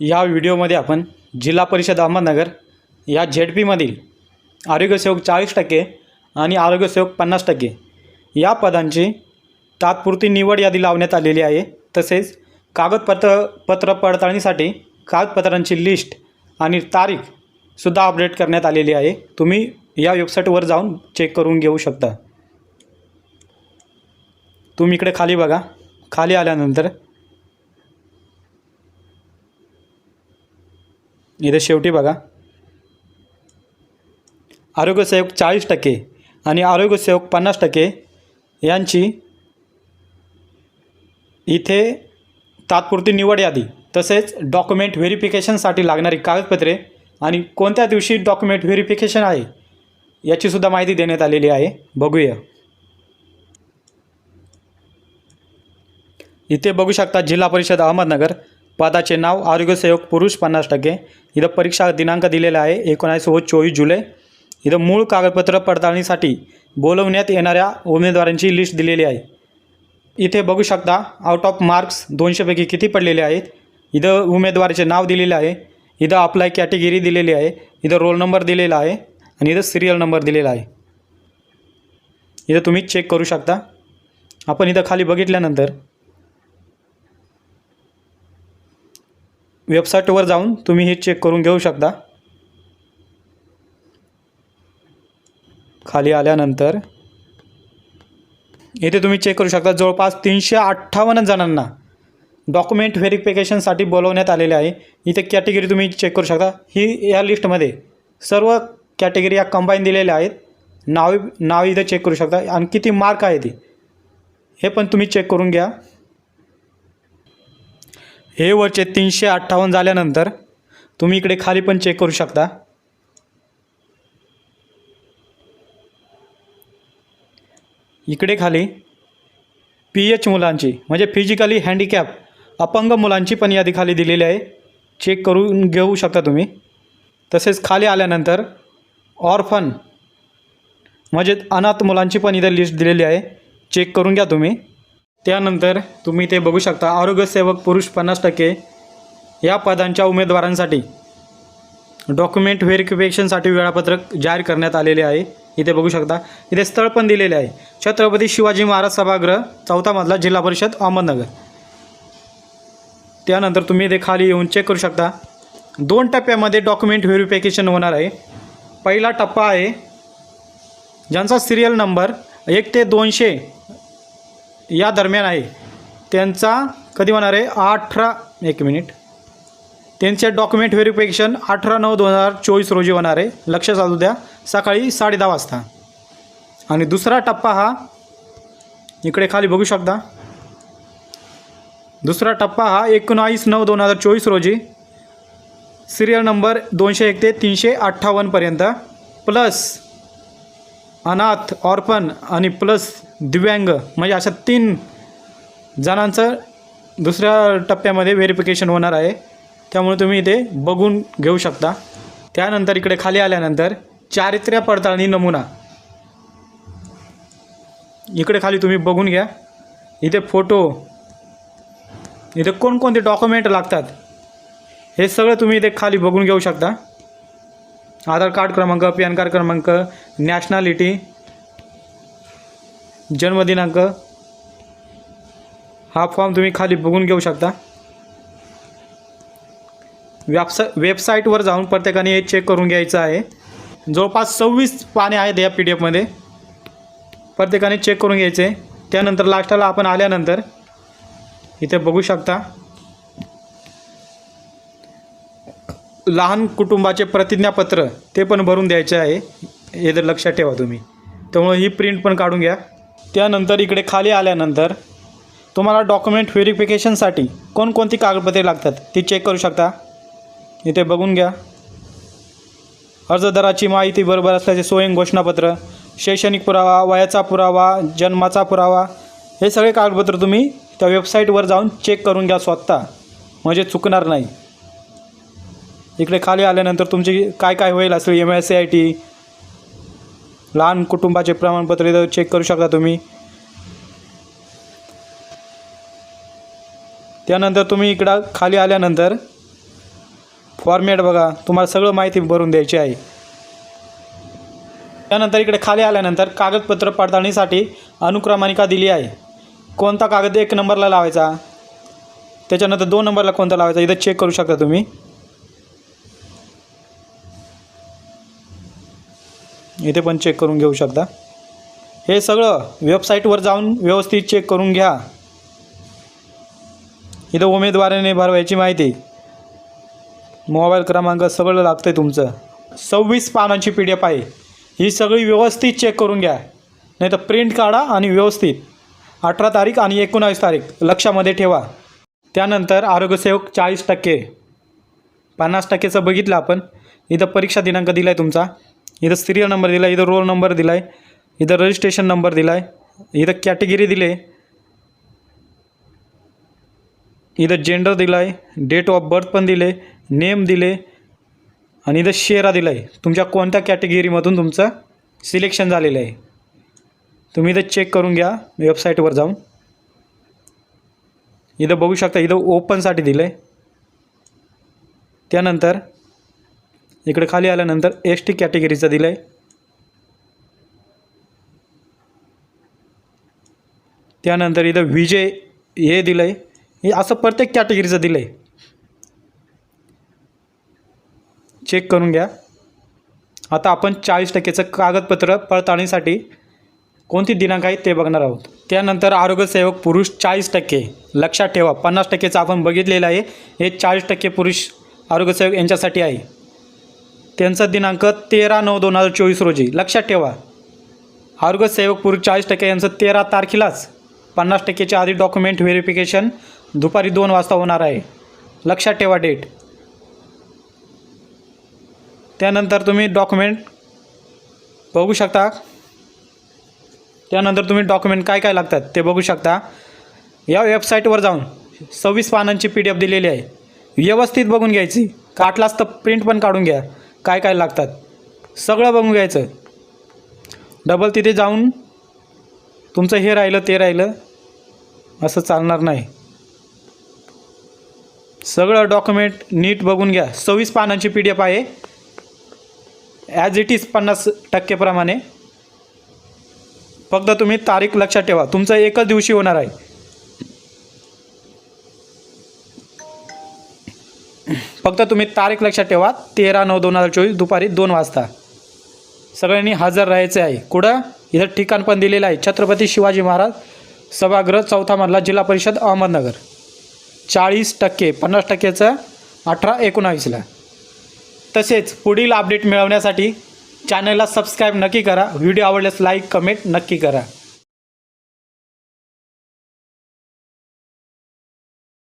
या व्हिडिओमध्ये आपण जिल्हा परिषद अहमदनगर या झेड पीमधील आरोग्यसेवक चाळीस टक्के आणि आरोग्यसेवक पन्नास टक्के या पदांची तात्पुरती निवड यादी लावण्यात आलेली आहे. तसेच कागदपत्र पत्र पडताळणीसाठी कागदपत्रांची लिस्ट आणि तारीखसुद्धा अपडेट करण्यात आलेली आहे. तुम्ही या वेबसाईटवर जाऊन चेक करून घेऊ शकता. तुम्ही इकडे खाली बघा. खाली आल्यानंतर इथे शेवटी बघा. आरोग्यसेवक चाळीस टक्के आणि आरोग्यसेवक पन्नास टक्के यांची इथे तात्पुरती निवड यादी तसेच डॉक्युमेंट व्हेरिफिकेशनसाठी लागणारी कागदपत्रे आणि कोणत्या दिवशी डॉक्युमेंट व्हेरिफिकेशन आहे याचीसुद्धा माहिती देण्यात आलेली आहे. बघूया. इथे बघू शकता जिल्हा परिषद अहमदनगर पदाचे नाव आरोग्यसेवक पुरुष पन्नास टक्के. इथं परीक्षा दिनांक दिलेला आहे एकोणावीस व चोवीस जुलै. इथं मूळ कागदपत्र पडताळणीसाठी बोलवण्यात येणाऱ्या उमेदवारांची लिस्ट दिलेली आहे. इथे बघू शकता आउट ऑफ मार्क्स दोनशेपैकी किती पडलेले आहेत. इथं उमेदवाराचे नाव दिलेले आहे. इथं अप्लाय कॅटेगरी दिलेली आहे. इथं रोल नंबर दिलेला आहे आणि इथं सिरियल नंबर दिलेला आहे. इथं तुम्ही चेक करू शकता. आपण इथं खाली बघितल्यानंतर वेबसाईटवर जाऊन तुम्ही हे चेक करून घेऊ शकता. खाली आल्यानंतर इथे तुम्ही चेक करू शकता. जवळपास तीनशे अठ्ठावन्न जणांना डॉक्युमेंट व्हेरिफिकेशनसाठी बोलवण्यात आलेले आहे. इथे कॅटेगरी तुम्ही चेक करू शकता. ही या लिस्टमध्ये सर्व कॅटेगरी या कंबाईन दिलेल्या आहेत. नाव नाव इथे चेक करू शकता. आणि किती मार्क आहे ती. हे पण तुम्ही चेक करून घ्या. हे वरचे तीनशे अठ्ठावन्न झाल्यानंतर तुम्ही इकडे खाली पण चेक करू शकता. इकडे खाली पी एच मुलांची म्हणजे फिजिकली हँडिकॅप अपंग मुलांची पण यादी खाली दिलेली आहे. चेक करून घेऊ शकता तुम्ही. तसेच खाली आल्यानंतर ऑर्फन म्हणजे अनाथ मुलांची पण इथं लिस्ट दिलेली आहे. चेक करून घ्या तुम्ही. त्यानंतर तुम्ही ते बघू शकता आरोग्यसेवक पुरुष पन्नास टक्के या पदांच्या उमेदवारांसाठी डॉक्युमेंट व्हेरिफिकेशनसाठी वेळापत्रक जाहीर करण्यात आलेले आहे. इथे बघू शकता इथे स्थळ पण दिलेले आहे. छत्रपती शिवाजी महाराज सभागृह चौथा मधला जिल्हा परिषद अहमदनगर. त्यानंतर तुम्ही इथे खाली येऊन चेक करू शकता दोन टप्प्यामध्ये डॉक्युमेंट व्हेरिफिकेशन होणार आहे. पहिला टप्पा आहे ज्यांचा सिरियल नंबर एक ते दोनशे या दरम्यान आहे. त्यांचा कधी होणार आहे? अठरा एक मिनिट त्यांचे डॉक्युमेंट व्हेरिफिकेशन अठरा नऊ दोन हजार चोवीस रोजी होणार आहे. लक्ष साधू द्या सकाळी साडे दहा वाजता. आणि दुसरा टप्पा हा इकडे खाली बघू शकता. दुसरा टप्पा हा एकोणावीस नऊ दोन हजार चोवीस रोजी. सिरियल नंबर दोनशे एक ते तीनशे अठ्ठावन्नपर्यंत प्लस अनाथ ऑर्पन आणि प्लस दिव्यांग. म्हणजे अशा तीन जणांचं दुसऱ्या टप्प्यामध्ये व्हेरिफिकेशन होणार आहे. त्यामुळे तुम्ही इथे बघून घेऊ शकता. त्यानंतर इकडे खाली आल्यानंतर चारित्र्य पडताळणी नमुना. इकडे खाली तुम्ही बघून घ्या. इथे फोटो इथे कोणकोणते डॉक्युमेंट लागतात? हे सगळं तुम्ही इथे खाली बघून घेऊ शकता. आधार कार्ड क्रमांक पॅन कार्ड क्रमांक नॅशनॅलिटी जन्मदिनांक हा फॉर्म तुम्ही खाली बघून घेऊ शकता. वेबसा वेबसाईटवर जाऊन प्रत्येकाने हे चेक करून घ्यायचं आहे. जवळपास सव्वीस पाने आहेत या पी डी एफमध्ये प्रत्येकाने चेक करून घ्यायचे. त्यानंतर लास्टाला आपण आल्यानंतर इथे बघू शकता. लहान कुटुंबाचे प्रतिज्ञापत्र ते पण भरून द्यायचे आहे. हे जर लक्षात ठेवा तुम्ही. त्यामुळे ही प्रिंट पण काढून घ्या. त्यानंतर इकडे खाली आल्यानंतर तुम्हाला डॉक्युमेंट व्हेरिफिकेशनसाठी कोणकोणती कागदपत्रे लागतात ती चेक करू शकता. इथे बघून घ्या. अर्जदाराची माहिती बरोबर असल्याचे स्वयं घोषणापत्र शैक्षणिक पुरावा वयाचा पुरावा जन्माचा पुरावा हे सगळे कागदपत्र तुम्ही त्या वेबसाईटवर जाऊन चेक करून घ्या स्वतः. म्हणजे चुकणार नाही. इकडे खाली आल्यानंतर तुमची काय काय होईल असेल M S C I T लहान कुटुंबाचे प्रमाणपत्र इथं चेक करू शकता तुम्ही. त्यानंतर तुम्ही इकडं खाली आल्यानंतर फॉर्मॅट बघा तुम्हाला सगळं माहिती भरून द्यायची आहे. त्यानंतर इकडे खाली आल्यानंतर कागदपत्र पडताळणीसाठी अनुक्रमानिका दिली आहे. कोणता कागद एक नंबरला लावायचा? त्याच्यानंतर दोन नंबरला कोणता लावायचा? इथं चेक करू शकता तुम्ही. इथे पण चेक करून घेऊ शकता. हे सगळं वेबसाईटवर जाऊन व्यवस्थित चेक करून घ्या. इथं उमेदवाराने भरवायची माहिती. मोबाईल क्रमांक सगळं लागतं आहे तुमचं. सव्वीस पानांची पी डी एफ आहे. ही सगळी व्यवस्थित चेक करून घ्या. नाही तर प्रिंट काढा आणि व्यवस्थित. अठरा तारीख आणि एकोणावीस तारीख लक्षामध्ये ठेवा. त्यानंतर आरोग्यसेवक चाळीस टक्के. पन्नास टक्केचं बघितलं आपण. इथं परीक्षा दिनांक दिला आहे तुमचा. इथं सिरियल नंबर दिला इथं रोल नंबर दिला आहे इथं रजिस्ट्रेशन नंबर दिला आहे इथं कॅटेगरी दिले. इथं जेंडर दिला आहे डेट ऑफ बर्थ पण दिले नेम दिले आणि इथं शेरा दिला आहे तुमच्या कोणत्या कॅटेगरीमधून तुमचं सिलेक्शन झालेलं आहे? तुम्ही इथं चेक करून घ्या वेबसाईटवर जाऊन. इथं बघू शकता इथं ओपनसाठी दिलं आहे त्यानंतर इकडे खाली आल्यानंतर एस टी कॅटेगरीचं दिलं आहे त्यानंतर इथं विजय हे दिलं आहे हे असं प्रत्येक कॅटेगरीचं दिलं आहे चेक करून घ्या. आता आपण चाळीस टक्केचं कागदपत्र पडताळणीसाठी कोणती दिनांक आहे ते बघणार आहोत. त्यानंतर आरोग्यसेवक पुरुष चाळीस टक्के. लक्षात ठेवा पन्नास टक्केचं आपण बघितलेलं आहे. हे चाळीस टक्के पुरुष आरोग्यसेवक यांच्यासाठी आहे. त्यांचा दिनांक तेरा नऊ दोन हजार चोवीस रोजी. लक्षात ठेवा. आरोग्यसेवक पुरुष चाळीस टक्के यांचं तेरा तारखेलाच पन्नास टक्केच्या आधी डॉक्युमेंट व्हेरिफिकेशन दुपारी दोन वाजता होणार आहे. लक्षात ठेवा डेट. त्यानंतर तुम्ही डॉक्युमेंट बघू शकता. त्यानंतर तुम्ही डॉक्युमेंट काय काय लागतात ते बघू शकता. या वेबसाईटवर जाऊन सव्वीस पानांची पी डी एफ दिलेली आहे. व्यवस्थित बघून घ्यायची. काटलाच तर प्रिंट पण काढून घ्या. काय काय लागतात? सगळं बघून घ्यायचं. डबल तिथे जाऊन तुमचं हे राहिलं ते राहिलं असं चालणार नाही. सगळं डॉक्युमेंट नीट बघून घ्या. सव्वीस पानांची पी डी एफ आहे. ॲज इट इज पन्नास टक्केप्रमाणे फक्त तुम्ही तारीख लक्षात ठेवा. तुमचं एकच दिवशी होणार आहे. फक्त तुम्ही तारीख लक्षात ठेवा तेरा नऊ दोन हजार चोवीस दुपारी दोन वाजता. सगळ्यांनी हजर राहायचे आहे. कुठं? इथं ठिकाण पण दिलेलं आहे. छत्रपती शिवाजी महाराज सभागृह चौथा मधला जिल्हा परिषद अहमदनगर. चाळीस टक्के पन्नास टक्केचं अठरा एकोणावीसला. तसेच पुढील अपडेट मिळवण्यासाठी चॅनलला सबस्क्राईब नक्की करा. व्हिडिओ आवडल्यास लाईक कमेंट नक्की करा.